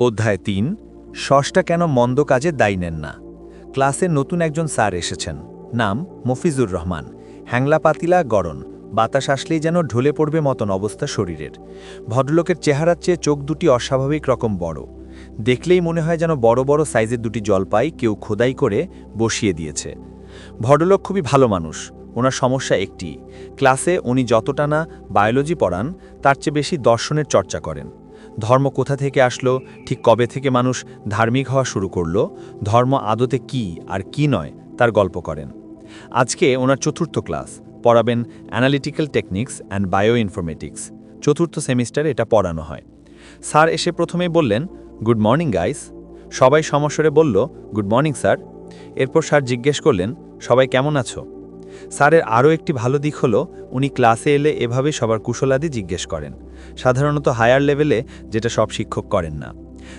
অধ্যায় তিন ষষ্টা কেন মন্দ কাজে দায়ী নেন না? ক্লাসে নতুন একজন স্যার এসেছেন, নাম মফিজুর রহমান। হ্যাংলা পাতিলা গড়ন। বাতাস আসলেই যেন ঢলে পড়বে মতন অবস্থা শরীরের। ভদ্রলোকের চেহারার চেয়ে চোখ দুটি অস্বাভাবিক রকম বড়। দেখলেই মনে হয় যেন বড় বড় সাইজের দুটি জলপাই কেউ খোদাই করে বসিয়ে দিয়েছে। ভদ্রলোক খুবই ভালো মানুষ, ওনার সমস্যা একটি। ক্লাসে উনি যতটা না বায়োলজি পড়ান, তার চেয়ে বেশি দর্শনের চর্চা করেন। ধর্ম কোথা থেকে আসলো, ঠিক কবে থেকে মানুষ ধার্মিক হওয়া শুরু করল, ধর্ম আদতে কি আর কি নয়, তার গল্প করেন। আজকে ওনার চতুর্থ ক্লাস, পড়াবেন analytical techniques and bioinformatics চতুর্থ সেমিস্টারে এটা পড়ানো হয়। স্যার এসে প্রথমেই বললেন, গুড মর্নিং গাইস। সবাই সমস্বরে বলল, গুড মর্নিং স্যার। এরপর স্যার জিজ্ঞেস করলেন, সবাই কেমন আছো? স্যারের আরও একটি ভালো দিক হলো, উনি ক্লাসে এলে এভাবে সবার কুশলাদি জিজ্ঞেস করেন। সাধারণত হায়ার লেভেলে যেটা সব শিক্ষক করেন না।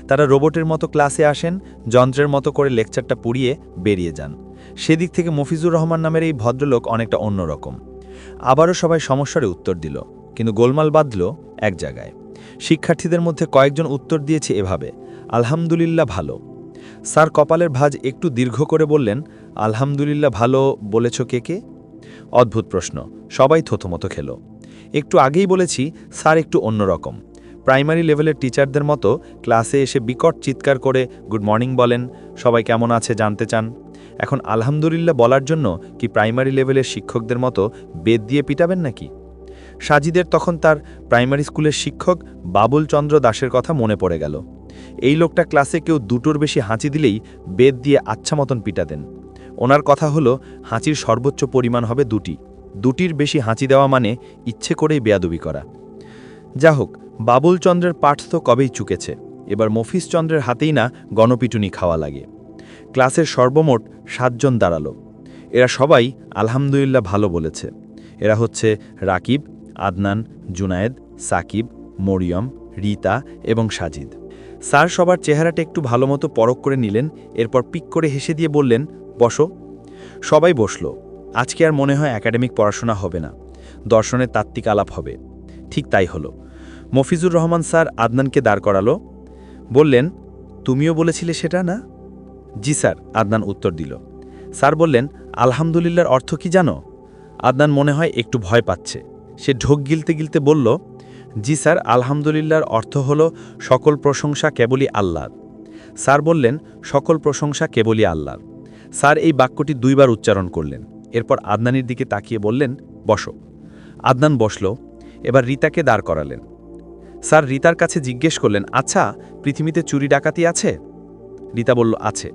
তারা রোবটের মতো ক্লাসে আসেন, যন্ত্রের মতো করে লেকচারটা পুড়িয়ে বেরিয়ে যান। সেদিক থেকে মফিজুর রহমান নামের এই ভদ্রলোক অনেকটা অন্যরকম আবারও সবাই সমস্যারে উত্তর দিল, কিন্তু গোলমাল বাঁধল এক জায়গায়। শিক্ষার্থীদের মধ্যে কয়েকজন উত্তর দিয়েছে এভাবে, আলহামদুলিল্লাহ ভালো। স্যার কপালের ভাঁজ একটু দীর্ঘ করে বললেন আলহামদুলিল্লাহ ভালো বলেছ কে কে? অদ্ভুত প্রশ্ন, সবাই থতমতো খেল। একটু আগেই বলেছি, স্যার একটু অন্যরকম প্রাইমারি লেভেলের টিচারদের মতো ক্লাসে এসে বিকট চিৎকার করে, গুড মর্নিং বলেন, সবাই কেমন আছে, জানতে চান? এখন আলহামদুলিল্লাহ বলার জন্য কি প্রাইমারি লেভেলের শিক্ষকদের মতো বেদ দিয়ে পিটাবেন নাকি? সাজিদের তখন তার প্রাইমারি স্কুলের শিক্ষক বাবুল চন্দ্র দাসের কথা মনে পড়ে গেল। এই লোকটা ক্লাসে কেউ দুটোর বেশি হাঁচি দিলেই বেদ দিয়ে আচ্ছা মতন পিটাতেন। ওনার কথা হলো, হাঁচির সর্বোচ্চ পরিমাণ হবে দুটি। দুটির বেশি হাঁচি দেওয়া মানে ইচ্ছে করেই বেয়াদবি করা। যা হোক বাবুল চন্দ্রের পাঠ তো কবেই চুকেছে। এবার মফিজ চন্দ্রের হাতেই না গণপিটুনি খাওয়া লাগে। ক্লাসের সর্বমোট সাতজন দাঁড়াল। এরা সবাই আলহামদুলিল্লাহ ভালো বলেছে। এরা হচ্ছে রাকিব, আদনান, জুনায়েদ, সাকিব, মরিয়ম, রীতা এবং সাজিদ। স্যার সবার চেহারাটা একটু ভালো মতো পরখ করে নিলেন, এরপর পিক করে হেসে দিয়ে বললেন বসো। সবাই বসল। আজকে আর মনে হয় একাডেমিক পড়াশোনা হবে না। দর্শনের তাত্ত্বিক আলাপ হবে। ঠিক তাই হলো। মফিজুর রহমান স্যার আদনানকে দাঁড় করালো। বললেন, তুমিও বলেছিলে সেটা, না? জি স্যার, আদনান উত্তর দিল। স্যার বললেন, আলহামদুলিল্লাহর অর্থ কি জানো? আদনান মনে হয় একটু ভয় পাচ্ছে। সে ঢোক গিলতে গিলতে বলল, জি স্যার, আলহামদুলিল্লাহর অর্থ হল সকল প্রশংসা কেবলই আল্লাহর। স্যার বললেন, সকল প্রশংসা কেবলই আল্লাহর। স্যার এই বাক্যটি দুইবার উচ্চারণ করলেন। এরপর আদনানির দিকে তাকিয়ে বললেন, বসো। আদনান বসল, এবার রীতাকে দাঁড় করালেন। স্যার রীতার কাছে জিজ্ঞেস করলেন আচ্ছা পৃথিবীতে চুরি ডাকাতি আছে? রীতা বলল, আছে।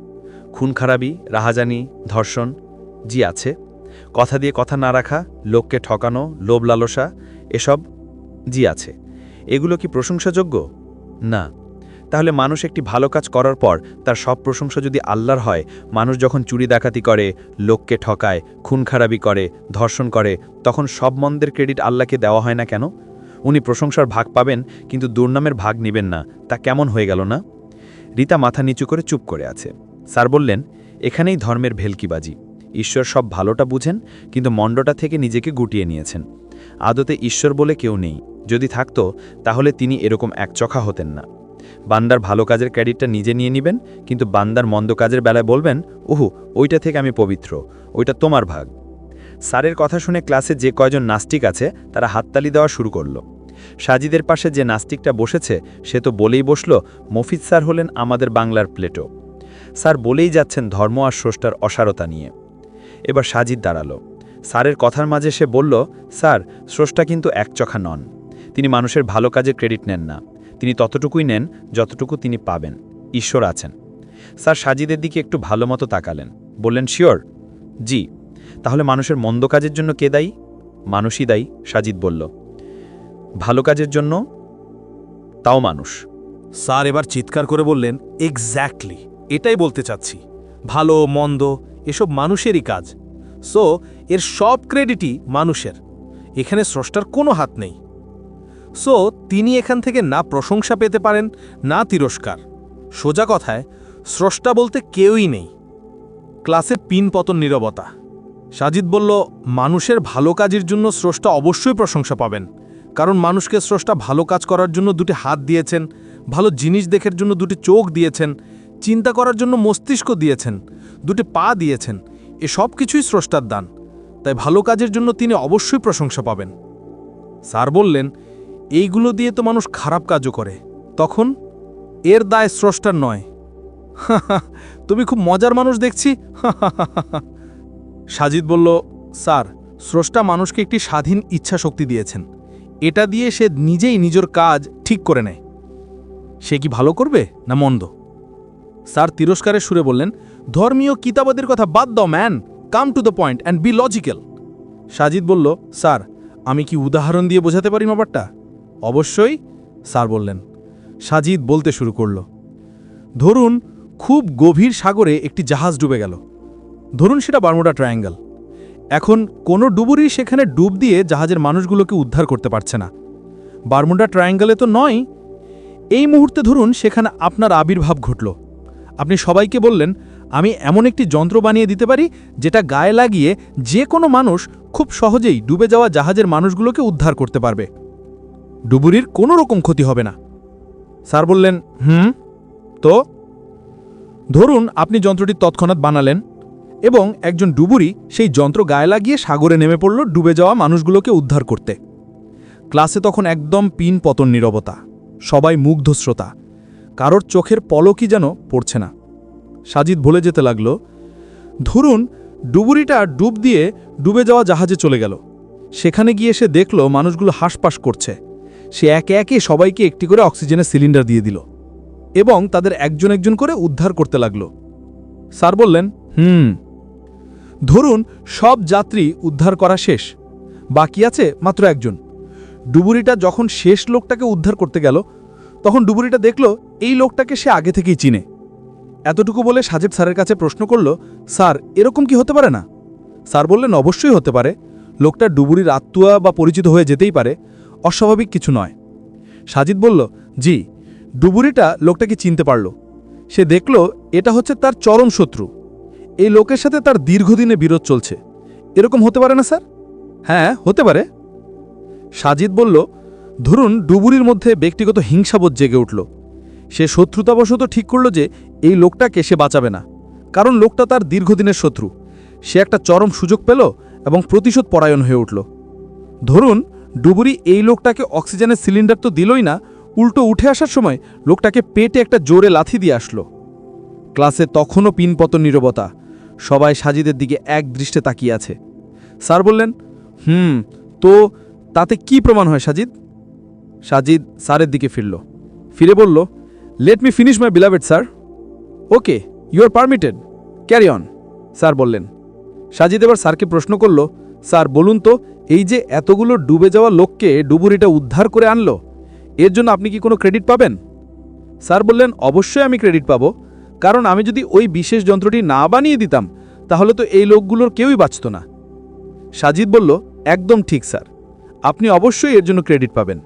খুন খারাপি রাহাজানি, ধর্ষণ, জি আছে। কথা দিয়ে কথা না রাখা, লোককে ঠকানো, লোভ লালসা, এসব জি আছে। এগুলো কি প্রশংসাযোগ্য? না। তাহলে মানুষ একটি ভালো কাজ করার পর তার সব প্রশংসা যদি আল্লাহর হয়, মানুষ যখন চুরি ডাকাতি করে, লোককে ঠকায়, খুন খারাপি করে, ধর্ষণ করে, তখন সব মন্দের ক্রেডিট আল্লাহকে দেওয়া হয় না কেন? উনি প্রশংসার ভাগ পাবেন, কিন্তু দুর্নামের ভাগ নেবেন না। তা কেমন হয়ে গেল না? রীতা মাথা নিচু করে চুপ করে আছে। স্যার বললেন, এখানেই ধর্মের ভেলকিবাজি। ঈশ্বর সব ভালোটা বুঝেন, কিন্তু মণ্ডটা থেকে নিজেকে গুটিয়ে নিয়েছেন। আদতে ঈশ্বর বলে কেউ নেই। যদি থাকতো, তাহলে তিনি এরকম একচখা হতেন না। বান্দার ভালো কাজের ক্রেডিটটা নিজে নিয়ে নেবেন, কিন্তু বান্দার মন্দ কাজের বেলায় বলবেন, উহু, ওইটা থেকে আমি পবিত্র, ওইটা তোমার ভাগ। স্যারের কথা শুনে ক্লাসে যে কয়জন নাস্তিক আছে, তারা হাততালি দেওয়া শুরু করল। সাজিদের পাশে যে নাস্তিকটা বসেছে, সে তো বলেই বসল, মফিজ স্যার হলেন আমাদের বাংলার প্লেটো। স্যার বলেই যাচ্ছেন ধর্ম আর স্রষ্টার অসারতা নিয়ে। এবার সাজিদ দাঁড়াল। স্যারের কথার মাঝে সে বলল, স্যার, স্রষ্টা কিন্তু একচখা নন। তিনি মানুষের ভালো কাজে ক্রেডিট নেন না। তিনি ততটুকুই নেন যতটুকু তিনি পাবেন। ঈশ্বর আছেন। স্যার সাজিদের দিকে একটু ভালো মতো তাকালেন। বললেন, শিওর? জি। তাহলে মানুষের মন্দ কাজের জন্য কে দায়ী? মানুষই দায়ী, সাজিদ বলল। ভালো কাজের জন্য? তাও মানুষ। স্যার এবার চিৎকার করে বললেন, এক্স্যাক্টলি, এটাই বলতে চাচ্ছি। ভালো, মন্দ, এসব মানুষেরই কাজ। সো, এর সব ক্রেডিটই মানুষের। এখানে স্রষ্টার কোনো হাত নেই। সো তিনি এখান থেকে না প্রশংসা পেতে পারেন, না তিরস্কার। সোজা কথায়, স্রষ্টা বলতে কেউই নেই। ক্লাসে পিন পতন নীরবতা। সাজিদ বলল, মানুষের ভালো কাজের জন্য স্রষ্টা অবশ্যই প্রশংসা পাবেন। কারণ মানুষকে স্রষ্টা ভালো কাজ করার জন্য দুটি হাত দিয়েছেন, ভালো জিনিস দেখার জন্য দুটি চোখ দিয়েছেন, চিন্তা করার জন্য মস্তিষ্ক দিয়েছেন, দুটি পা দিয়েছেন, এ সব কিছুই স্রষ্টার দান। তাই ভালো কাজের জন্য তিনি অবশ্যই প্রশংসা পাবেন। স্যার বললেন এইগুলো দিয়ে তো মানুষ খারাপ কাজও করে। তখন এর দায় স্রষ্টার নয়। তুমি খুব মজার মানুষ দেখছি। সাজিদ বলল, স্যার, স্রষ্টা মানুষকে একটি স্বাধীন ইচ্ছা শক্তি দিয়েছেন। এটা দিয়ে সে নিজেই নিজের কাজ ঠিক করে নেয়। সে কি ভালো করবে না মন্দ? স্যার তিরস্কারের সুরে বললেন, ধর্মীয় কিতাবাদের কথা বাদ দাও, man. Come to the point and be logical. Sajid বলল, স্যার, আমি কি উদাহরণ দিয়ে বোঝাতে পারি ব্যাপারটা? অবশ্যই স্যার বললেন। সাজিদ বলতে শুরু করল। ধরুন, খুব গভীর সাগরে একটি জাহাজ ডুবে গেল। ধরুন সেটা বারমুডা ট্রায়াঙ্গেল। এখন কোনো ডুবুরি সেখানে ডুব দিয়ে জাহাজের মানুষগুলোকে উদ্ধার করতে পারছে না। বারমুডা ট্রায়াঙ্গেলে তো নয়। এই মুহূর্তে ধরুন সেখানে আপনার আবির্ভাব ঘটল। আপনি সবাইকে বললেন, আমি এমন একটি যন্ত্র বানিয়ে দিতে পারি যেটা গায়ে লাগিয়ে যে কোনো মানুষ খুব সহজেই ডুবে যাওয়া জাহাজের মানুষগুলোকে উদ্ধার করতে পারবে। ডুবুরির কোনো রকম ক্ষতি হবে না। স্যার বললেন, হুম, তো? ধরুন আপনি যন্ত্রটি তৎক্ষণাৎ বানালেন এবং একজন ডুবুরি সেই যন্ত্র গায়ে লাগিয়ে সাগরে নেমে পড়ল ডুবে যাওয়া মানুষগুলোকে উদ্ধার করতে। ক্লাসে তখন একদম পিন পতন নীরবতা, সবাই মুগ্ধ শ্রোতা কারোর চোখের পলকই যেন পড়ছে না। সাজিদ বলে যেতে লাগল, ধরুন ডুবুরিটা ডুব দিয়ে ডুবে যাওয়া জাহাজে চলে গেল। সেখানে গিয়ে সে দেখল মানুষগুলো হাঁসপাস করছে। সে একে একে সবাইকে একটি করে অক্সিজেনের সিলিন্ডার দিয়ে দিল এবং তাদের একজন একজন করে উদ্ধার করতে লাগল। স্যার বললেন, হুম। ধরুন, সব যাত্রী উদ্ধার করা শেষ। বাকি আছে মাত্র একজন। ডুবুরিটা যখন শেষ লোকটাকে উদ্ধার করতে গেল, তখন ডুবুরিটা দেখল এই লোকটাকে সে আগে থেকেই চিনে। এতটুকু বলে সাজেব স্যারের কাছে প্রশ্ন করল, স্যার, এরকম কি হতে পারে না? স্যার বললেন, অবশ্যই হতে পারে। লোকটা ডুবুরির আত্মুয়া বা পরিচিত হয়ে যেতেই পারে। অস্বাভাবিক কিছু নয়। সাজিদ বলল, জি, ডুবুরিটা লোকটাকে চিনতে পারল। সে দেখল এটা হচ্ছে তার চরম শত্রু। এই লোকের সাথে তার দীর্ঘদিনে বিরোধ চলছে। এরকম হতে পারে না, স্যার? হ্যাঁ হতে পারে। সাজিদ বলল, ধরুন ডুবুরির মধ্যে ব্যক্তিগত হিংসাবোধ জেগে উঠল। সে শত্রুতাবশত ঠিক করল যে এই লোকটাকে সে বাঁচাবে না। কারণ লোকটা তার দীর্ঘদিনের শত্রু। সে একটা চরম সুযোগ পেল এবং প্রতিশোধ পরায়ণ হয়ে উঠল। ধরুন ডুবুরি এই লোকটাকে অক্সিজেনের সিলিন্ডার তো দিলই না, উল্টো উঠে আসার সময় লোকটাকে পেটে একটা জোরে লাথি দিয়ে আসলো। ক্লাসে তখনও পিনপতন নীরবতা, সবাই সাজিদের দিকে এক দৃষ্টে তাকিয়ে আছে। স্যার বললেন, হুম, তো তাতে কি প্রমাণ হয় সাজিদ? সাজিদ স্যারের দিকে ফিরল। ফিরে বলল let me finish my beloved sir okay you are permitted carry on sir বললেন। সাজিদ এবার স্যারকে প্রশ্ন করল স্যার, বলুন তো, এই যে এতগুলো ডুবে যাওয়া লোককে ডুবুরিটা উদ্ধার করে আনলো, এর জন্য আপনি কি কোনো ক্রেডিট পাবেন? স্যার বললেন, অবশ্যই আমি ক্রেডিট পাবো, কারণ আমি যদি ওই বিশেষ যন্ত্রটি না বানিয়ে দিতাম, তাহলে তো এই লোকগুলোর কেউই বাঁচত না। সাজিদ বলল, একদম ঠিক, স্যার, আপনি অবশ্যই এর জন্য ক্রেডিট পাবেন।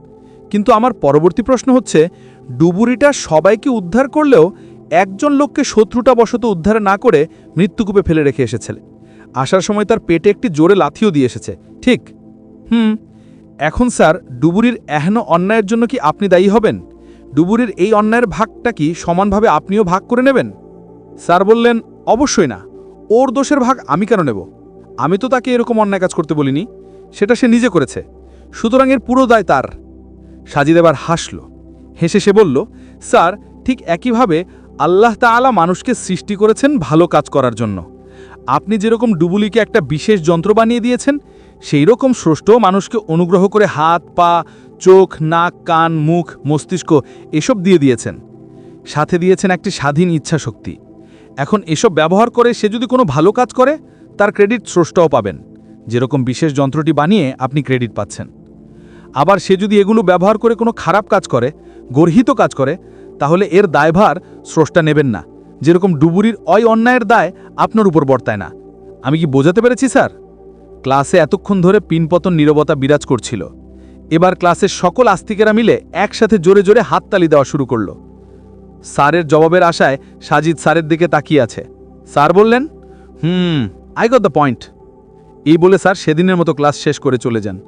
কিন্তু আমার পরবর্তী প্রশ্ন হচ্ছে, ডুবুরিটা সবাইকে উদ্ধার করলেও একজন লোককে শত্রুটা বশত উদ্ধার না করে মৃত্যুকূপে ফেলে রেখে এসেছিল আসার সময় তার পেটে একটি জোরে লাথিও দিয়ে এসেছে। ঠিক? হুম। এখন স্যার, ডুবুরির এহেন অন্যায়ের জন্য কি আপনি দায়ী হবেন? ডুবুরির এই অন্যায়ের ভাগটা কি সমানভাবে আপনিও ভাগ করে নেবেন? স্যার বললেন, অবশ্যই না। ওর দোষের ভাগ আমি কেন নেব? আমি তো তাকে এরকম অন্যায় কাজ করতে বলিনি। সেটা সে নিজে করেছে। সুতরাং এর পুরো দায় তার। সাজিদ এবার হাসল। হেসে সে বলল, স্যার, ঠিক একইভাবে আল্লাহ তাআলা মানুষকে সৃষ্টি করেছেন ভালো কাজ করার জন্য। আপনি যেরকম ডুবুলিকে একটা বিশেষ যন্ত্র বানিয়ে দিয়েছেন সেই রকম স্রষ্টও মানুষকে অনুগ্রহ করে হাত, পা, চোখ, নাক, কান, মুখ, মস্তিষ্ক এসব দিয়ে দিয়েছেন। সাথে দিয়েছেন একটি স্বাধীন ইচ্ছা শক্তি এখন এসব ব্যবহার করে সে যদি কোনো ভালো কাজ করে, তার ক্রেডিট স্রষ্টাও পাবেন। যেরকম বিশেষ যন্ত্রটি বানিয়ে আপনি ক্রেডিট পাচ্ছেন। আবার সে যদি এগুলো ব্যবহার করে কোনো খারাপ কাজ করে, গর্হিত কাজ করে, তাহলে এর দায়ভার স্রষ্টা নেবেন না। যেরকম ডুবুরির অয় অন্যায়ের দায় আপনার উপর বর্তায় না। আমি কি বোঝাতে পেরেছি, স্যার? ক্লাসে এতক্ষণ ধরে পিনপতন নীরবতা বিরাজ করছিল। এবার ক্লাসের সকল আস্তিকেরা মিলে একসাথে জোরে জোরে হাততালি দেওয়া শুরু করল। স্যারের জবাবের আশায় সাজিদ স্যারের দিকে তাকিয়ে আছে। স্যার বললেন, hmm I got the point এই বলে স্যার সেদিনের মতো ক্লাস শেষ করে চলে যান।